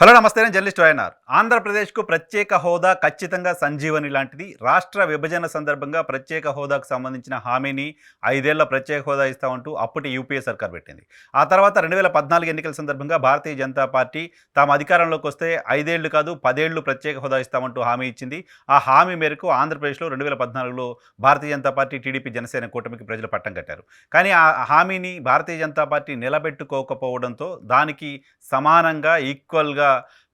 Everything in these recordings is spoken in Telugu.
హలో నమస్తే నేను జర్నలిస్ట్ వైఎన్ఆర్ ఆంధ్రప్రదేశ్కు ప్రత్యేక హోదా ఖచ్చితంగా సంజీవని లాంటిది. రాష్ట్ర విభజన సందర్భంగా ప్రత్యేక హోదాకు సంబంధించిన హామీని ఐదేళ్ళ ప్రత్యేక హోదా ఇస్తామంటూ అప్పటి యూపీఏ సర్కార్ పెట్టింది. ఆ తర్వాత రెండు వేల పద్నాలుగు ఎన్నికల సందర్భంగా భారతీయ జనతా పార్టీ తాము అధికారంలోకి వస్తే ఐదేళ్ళు కాదు పదేళ్ళు ప్రత్యేక హోదా ఇస్తామంటూ హామీ ఇచ్చింది. ఆ హామీ మేరకు ఆంధ్రప్రదేశ్లో రెండు వేల పద్నాలుగులో భారతీయ జనతా పార్టీ టీడీపీ జనసేన కూటమికి ప్రజలు పట్టం కట్టారు. కానీ ఆ హామీని భారతీయ జనతా పార్టీ నిలబెట్టుకోకపోవడంతో దానికి సమానంగా ఈక్వల్గా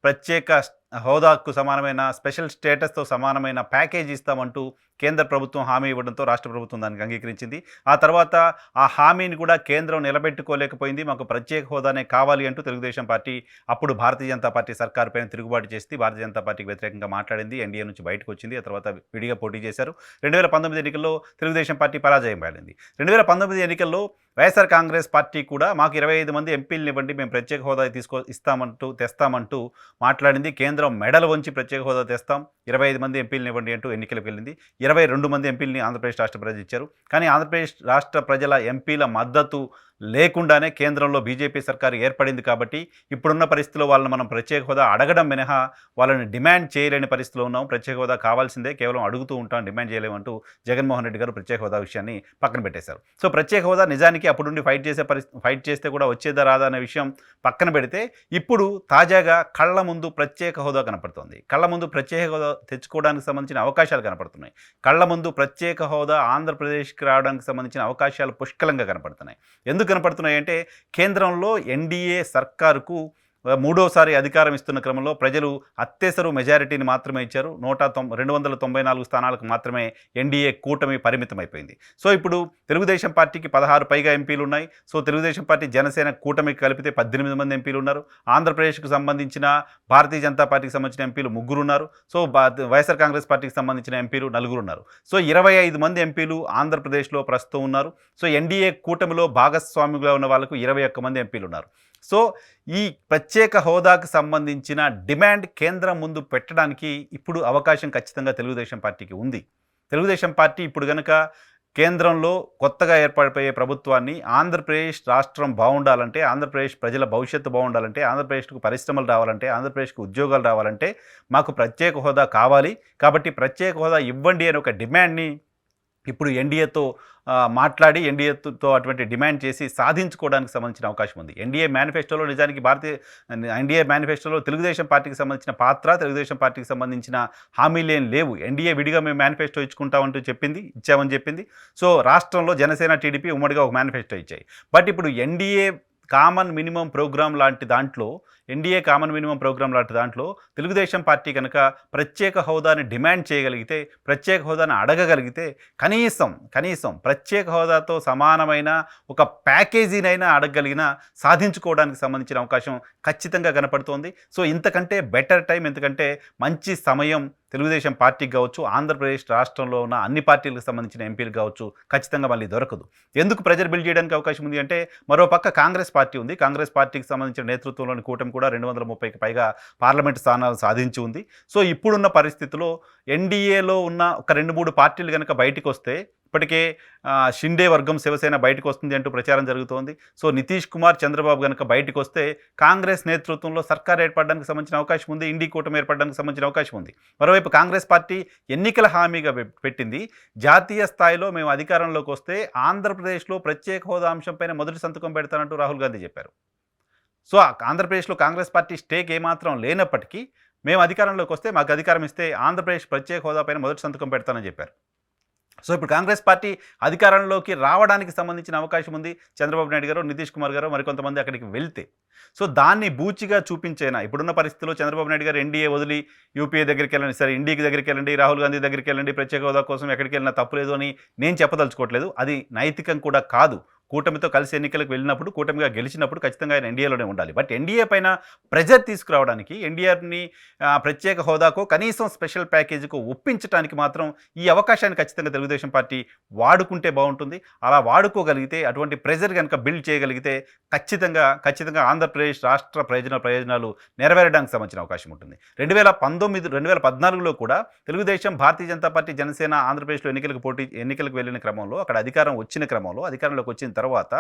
ప్రత్యేక హోదాకు సమానమైన స్పెషల్ స్టేటస్తో సమానమైన ప్యాకేజ్ ఇస్తామంటూ కేంద్ర ప్రభుత్వం హామీ ఇవ్వడంతో రాష్ట్ర ప్రభుత్వం దానికి అంగీకరించింది. ఆ తర్వాత ఆ హామీని కూడా కేంద్రం నిలబెట్టుకోలేకపోయింది. మాకు ప్రత్యేక హోదానే కావాలి అంటూ తెలుగుదేశం పార్టీ అప్పుడు భారతీయ జనతా పార్టీ సర్కార్ పైన తిరుగుబాటు చేసి భారతీయ జనతా పార్టీకి వ్యతిరేకంగా మాట్లాడింది. ఎన్డీఏ నుంచి బయటకు వచ్చింది. ఆ తర్వాత విడిగా పోటీ చేశారు. రెండు వేల పంతొమ్మిది ఎన్నికల్లో తెలుగుదేశం పార్టీ పరాజయం పాలింది. రెండు వేల పంతొమ్మిది ఎన్నికల్లో వైఎస్ఆర్ కాంగ్రెస్ పార్టీ కూడా మాకు ఇరవై ఐదు మంది ఎంపీలను ఇవ్వండి. మేము ప్రత్యేక హోదా తీసుకో ఇస్తామంటూ తెస్తామంటూ మాట్లాడింది. కేంద్రం మెడలు వంచి ప్రత్యేక హోదా తెస్తాం. ఇరవై ఐదు మంది ఎంపీలను ఇవ్వండి అంటూ ఎన్నికలకు వెళ్ళింది. ఇరవై రెండు మంది ఎంపీలని ఆంధ్రప్రదేశ్ రాష్ట్ర ప్రజలు ఇచ్చారు. కానీ ఆంధ్రప్రదేశ్ రాష్ట్ర ప్రజల ఎంపీల మద్దతు లేకుండానే కేంద్రంలో బీజేపీ సర్కారు ఏర్పడింది కాబట్టి ఇప్పుడున్న పరిస్థితిలో వాళ్ళని మనం ప్రత్యేక హోదా అడగడం మినహా వాళ్ళని డిమాండ్ చేయలేని పరిస్థితిలో ఉన్నాం. ప్రత్యేక హోదా కావాల్సిందే కేవలం అడుగుతూ ఉంటాం డిమాండ్ చేయలేమంటూ జగన్మోహన్ రెడ్డి గారు ప్రత్యేక హోదా విషయాన్ని పక్కన పెట్టేశారు. సో ప్రత్యేక హోదా నిజానికి అప్పుడు నుండి ఫైట్ చేసే పరిస్థితి ఫైట్ చేస్తే కూడా వచ్చేదా రాదా అనే విషయం పక్కన పెడితే ఇప్పుడు తాజాగా కళ్ళ ముందు ప్రత్యేక హోదా కనపడుతోంది. కళ్ళ ముందు ప్రత్యేక హోదా తెచ్చుకోవడానికి సంబంధించిన అవకాశాలు కనపడుతున్నాయి. కళ్ళ ముందు ప్రత్యేక హోదా ఆంధ్రప్రదేశ్కి రావడానికి సంబంధించిన అవకాశాలు పుష్కలంగా కనపడుతున్నాయి. ఎందుకు కనపడుతున్నాయంటే కేంద్రంలో ఎన్డీఏ సర్కారుకు మూడోసారి అధికారం ఇస్తున్న క్రమంలో ప్రజలు అత్యవసర మెజారిటీని మాత్రమే ఇచ్చారు. నూట తొం రెండు వందల తొంభై నాలుగు స్థానాలకు మాత్రమే ఎన్డీఏ కూటమి పరిమితం అయిపోయింది సో ఇప్పుడు తెలుగుదేశం పార్టీకి పదహారు పైగా ఎంపీలు ఉన్నాయి సో తెలుగుదేశం పార్టీ జనసేన కూటమికి కలిపితే పద్దెనిమిది మంది ఎంపీలు ఉన్నారు ఆంధ్రప్రదేశ్కు సంబంధించిన భారతీయ జనతా పార్టీకి సంబంధించిన ఎంపీలు ముగ్గురు ఉన్నారు సో బా- వైఎస్ఆర్ కాంగ్రెస్ పార్టీకి సంబంధించిన ఎంపీలు నలుగురు ఉన్నారు సో ఇరవై ఐదు మంది ఎంపీలు ఆంధ్రప్రదేశ్లో ప్రస్తుతం ఉన్నారు. సో ఎన్డీఏ కూటమిలో భాగస్వామిగా ఉన్న వాళ్ళకు ఇరవై ఒక్క మంది ఎంపీలు ఉన్నారు సో ఈ ప్రత్యేక హోదాకు సంబంధించిన డిమాండ్ కేంద్రం ముందు పెట్టడానికి ఇప్పుడు అవకాశం ఖచ్చితంగా తెలుగుదేశం పార్టీకి ఉంది. తెలుగుదేశం పార్టీ ఇప్పుడు కనుక కేంద్రంలో కొత్తగా ఏర్పడిపోయే ప్రభుత్వాన్ని ఆంధ్రప్రదేశ్ రాష్ట్రం బాగుండాలంటే ఆంధ్రప్రదేశ్ ప్రజల భవిష్యత్తు బాగుండాలంటే ఆంధ్రప్రదేశ్కు పరిశ్రమలు రావాలంటే ఆంధ్రప్రదేశ్కు ఉద్యోగాలు రావాలంటే మాకు ప్రత్యేక హోదా కావాలి. కాబట్టి ప్రత్యేక హోదా ఇవ్వండి అని ఒక డిమాండ్ని ఇప్పుడు ఎన్డీఏతో మాట్లాడి ఎన్డీఏతో అటువంటి డిమాండ్ చేసి సాధించుకోవడానికి సంబంధించిన అవకాశం ఉంది. ఎన్డీఏ మేనిఫెస్టోలో నిజానికి భారతీయ ఎన్డీఏ మేనిఫెస్టోలో తెలుగుదేశం పార్టీకి సంబంధించిన పాత్ర తెలుగుదేశం పార్టీకి సంబంధించిన హామీలు లేవు. ఎన్డీఏ విడిగా మేము మేనిఫెస్టో ఇచ్చుకుంటామంటూ చెప్పింది ఇచ్చామని చెప్పింది. సో రాష్ట్రంలో జనసేన టీడీపీ ఉమ్మడిగా ఒక మేనిఫెస్టో ఇచ్చాయి. బట్ ఇప్పుడు ఎన్డీఏ కామన్ మినిమం ప్రోగ్రామ్ లాంటి దాంట్లో ఎన్డీఏ కామన్ మినిమం ప్రోగ్రామ్ లాంటి దాంట్లో తెలుగుదేశం పార్టీ కనుక ప్రత్యేక హోదాని డిమాండ్ చేయగలిగితే ప్రత్యేక హోదాని అడగగలిగితే కనీసం కనీసం ప్రత్యేక హోదాతో సమానమైన ఒక ప్యాకేజీనైనా అడగగలిగిన సాధించుకోవడానికి సంబంధించిన అవకాశం ఖచ్చితంగా కనపడుతోంది. సో ఇంతకంటే బెటర్ టైం ఎందుకంటే మంచి సమయం తెలుగుదేశం పార్టీకి కావచ్చు ఆంధ్రప్రదేశ్ రాష్ట్రంలో ఉన్న అన్ని పార్టీలకు సంబంధించిన ఎంపీలు కావచ్చు ఖచ్చితంగా మళ్ళీ దొరకదు. ఎందుకు ప్రెజర్ బిల్డ్ చేయడానికి అవకాశం ఉంది అంటే మరో పక్క కాంగ్రెస్ పార్టీ ఉంది. కాంగ్రెస్ పార్టీకి సంబంధించిన నేతృత్వంలోని కూటమి కూడా రెండు వందల ముప్పైకి పైగా పార్లమెంట్ స్థానాలు సాధించి ఉంది. సో ఇప్పుడున్న పరిస్థితిలో ఎన్డీఏలో ఉన్న ఒక రెండు మూడు పార్టీలు కనుక బయటికి వస్తే ఇప్పటికే షిండే వర్గం శివసేన బయటకు వస్తుంది అంటూ ప్రచారం జరుగుతోంది. సో నితీష్ కుమార్ చంద్రబాబు కనుక బయటకు వస్తే కాంగ్రెస్ నేతృత్వంలో సర్కార్ ఏర్పడడానికి సంబంధించిన అవకాశం ఉంది ఇండి కూటమి ఏర్పడడానికి సంబంధించిన అవకాశం ఉంది. మరోవైపు కాంగ్రెస్ పార్టీ ఎన్నికల హామీగా పె- పెట్టింది. జాతీయ స్థాయిలో మేము అధికారంలోకి వస్తే ఆంధ్రప్రదేశ్లో ప్రత్యేక హోదా అంశంపైన మొదటి సంతకం పెడతానంటూ రాహుల్ గాంధీ చెప్పారు. సో ఆ ఆంధ్రప్రదేశ్లో కాంగ్రెస్ పార్టీ స్టేక్ ఏమాత్రం లేనప్పటికీ మేము అధికారంలోకి వస్తే మాకు అధికారం ఇస్తే ఆంధ్రప్రదేశ్ ప్రత్యేక హోదా పైన మొదటి సంతకం పెడతానని చెప్పారు. సో ఇప్పుడు కాంగ్రెస్ పార్టీ అధికారంలోకి రావడానికి సంబంధించిన అవకాశం ఉంది. చంద్రబాబు నాయుడు గారు నితీష్ కుమార్ గారు మరికొంతమంది అక్కడికి వెళ్తే. సో దాన్ని బూచిగా చూపించేనా? ఇప్పుడున్న పరిస్థితిలో చంద్రబాబు నాయుడు గారు ఎన్డీఏ వదిలి యూపీఏ దగ్గరికి వెళ్ళండి. సరే ఇండియాకి దగ్గరికి వెళ్ళండి రాహుల్ గాంధీ దగ్గరికి వెళ్ళండి ప్రత్యేక హోదా కోసం ఎక్కడికి వెళ్ళినా తప్పులేదు అని నేను చెప్పదలుచుకోవట్లేదు. అది నైతికం కూడా కాదు. కూటమితో కలిసి ఎన్నికలకు వెళ్ళినప్పుడు కూటమిగా గెలిచినప్పుడు ఖచ్చితంగా ఆయన ఎన్డీఏలోనే ఉండాలి. బట్ ఎన్డీఏ పైన ప్రెజర్ తీసుకురావడానికి ఎన్డీఆర్ని ప్రత్యేక హోదాకు కనీసం స్పెషల్ ప్యాకేజీకు ఒప్పించడానికి మాత్రం ఈ అవకాశాన్ని ఖచ్చితంగా తెలుగుదేశం పార్టీ వాడుకుంటే బాగుంటుంది. అలా వాడుకోగలిగితే అటువంటి ప్రెజర్ కనుక బిల్డ్ చేయగలిగితే ఖచ్చితంగా ఖచ్చితంగా ఆంధ్రప్రదేశ్ రాష్ట్ర ప్రయోజన ప్రయోజనాలు నెరవేరడానికి సంబంధించిన అవకాశం ఉంటుంది. రెండు వేల పంతొమ్మిది రెండు వేల పద్నాలుగులో కూడా తెలుగుదేశం భారతీయ జనతా పార్టీ జనసేన ఆంధ్రప్రదేశ్లో ఎన్నికలకు పోటీ ఎన్నికలకు వెళ్ళిన క్రమంలో అక్కడ అధికారం వచ్చిన క్రమంలో అధికారంలోకి వచ్చిన తర్వాత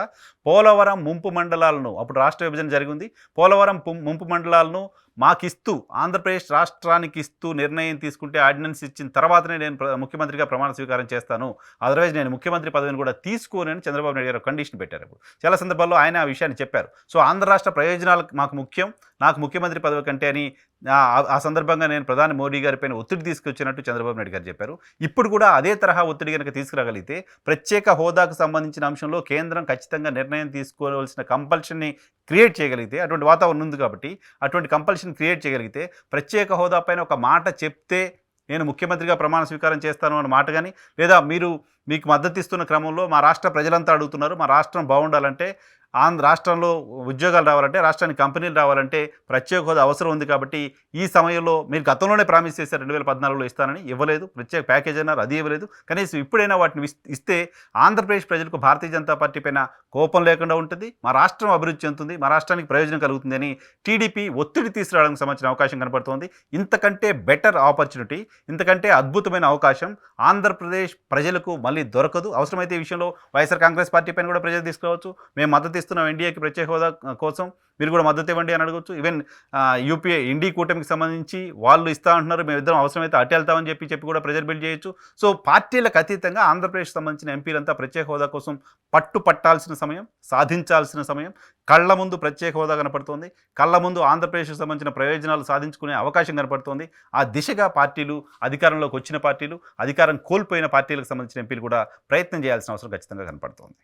పోలవరం ముంపు మండలాలను అప్పుడు రాష్ట్ర విభజన జరిగింది. పోలవరం ముంపు మండలాలను మాకిస్తూ ఆంధ్రప్రదేశ్ రాష్ట్రానికి ఇస్తూ నిర్ణయం తీసుకుంటే ఆర్డినెన్స్ ఇచ్చిన తర్వాతనే నేను ప్ర- ముఖ్యమంత్రిగా ప్రమాణ స్వీకారం చేస్తాను. అదర్వైజ్ నేను ముఖ్యమంత్రి పదవిని కూడా తీసుకోనని చంద్రబాబు నాయుడు గారు కండిషన్ పెట్టారు ఇప్పుడు. చాలా సందర్భాల్లో ఆయన ఆ విషయాన్ని చెప్పారు. సో ఆంధ్ర రాష్ట్ర ప్రయోజనాలు మాకు ముఖ్యం. నాకు ముఖ్యమంత్రి పదవి కంటే అని ఆ- సందర్భంగా నేను ప్రధాని మోడీ గారిపైన ఒత్తిడి తీసుకొచ్చినట్టు చంద్రబాబు నాయుడు గారు చెప్పారు. ఇప్పుడు కూడా అదే తరహా ఒత్తిడి కనుక తీసుకురాగలిగితే ప్రత్యేక హోదాకు సంబంధించిన అంశంలో కేంద్రం ఖచ్చితంగా నిర్ణయం తీసుకోవాల్సిన కంపల్షన్ని క్రియేట్ చేయగలిగితే అటువంటి వాతావరణం ఉంది కాబట్టి అటువంటి కంపల్షన్ క్రియేట్ చేయగలిగితే ప్రత్యేక హోదా పైన ఒక మాట చెప్తే నేను ముఖ్యమంత్రిగా ప్రమాణ స్వీకారం చేస్తాను అన్న మాట కానీ లేదా మీరు మీకు మద్దతు ఇస్తున్న క్రమంలో మా రాష్ట్ర ప్రజలంతా అడుగుతున్నారు మా రాష్ట్రం బాగుండాలంటే ఆంధ్ర రాష్ట్రంలో ఉద్యోగాలు రావాలంటే రాష్ట్రానికి కంపెనీలు రావాలంటే ప్రత్యేక హోదా అవసరం ఉంది కాబట్టి ఈ సమయంలో మీరు గతంలోనే ప్రామిస్ చేశారు రెండు వేల పద్నాలుగులో ఇస్తానని ఇవ్వలేదు ప్రత్యేక ప్యాకేజ్ అన్నారు అది ఇవ్వలేదు. కనీసం ఇప్పుడైనా వాటిని ఇస్- ఇస్తే ఆంధ్రప్రదేశ్ ప్రజలకు భారతీయ జనతా పార్టీ పైన కోపం లేకుండా ఉంటుంది మా రాష్ట్రం అభివృద్ధి చెందుతుంది మా రాష్ట్రానికి ప్రయోజనం కలుగుతుందని టీడీపీ ఒత్తిడి తీసుకురావడానికి సంబంధించిన అవకాశం కనపడుతోంది ఇంతకంటే బెటర్ ఆపర్చునిటీ ఇంతకంటే అద్భుతమైన అవకాశం ఆంధ్రప్రదేశ్ ప్రజలకు మళ్ళీ దొరకదు. అవసరమైతే ఈ విషయంలో వైఎస్ఆర్ కాంగ్రెస్ పార్టీ పైన కూడా ప్రజలు తీసుకోవచ్చు. మేము మద్దతు ఇస్తున్నాం ఎన్డీఏకి ప్రత్యేక హోదా కోసం. మీరు కూడా మద్దతు ఇవ్వండి అని అడగవచ్చు ఈవెన్ యూపీఏ ఇండి కూటమికి సంబంధించి వాళ్ళు ఇస్తా అంటున్నారు. మేము ఇద్దరం అవసరమైతే అటు వెళ్తామని చెప్పి చెప్పి కూడా ప్రెజర్ బిల్డ్ చేయొచ్చు. సో పార్టీలకు అతీతంగా ఆంధ్రప్రదేశ్ సంబంధించిన ఎంపీలంతా ప్రత్యేక హోదా కోసం పట్టు పట్టాల్సిన సమయం సాధించాల్సిన సమయం కళ్ళ ముందు ప్రత్యేక హోదా కనపడుతోంది. కళ్ళ ముందు ఆంధ్రప్రదేశ్కి సంబంధించిన ప్రయోజనాలు సాధించుకునే అవకాశం కనపడుతోంది. ఆ దిశగా పార్టీలు అధికారంలోకి వచ్చిన పార్టీలు అధికారం కోల్పోయిన పార్టీలకు సంబంధించిన ఎంపీలు కూడా ప్రయత్నం చేయాల్సిన అవసరం ఖచ్చితంగా కనపడుతోంది.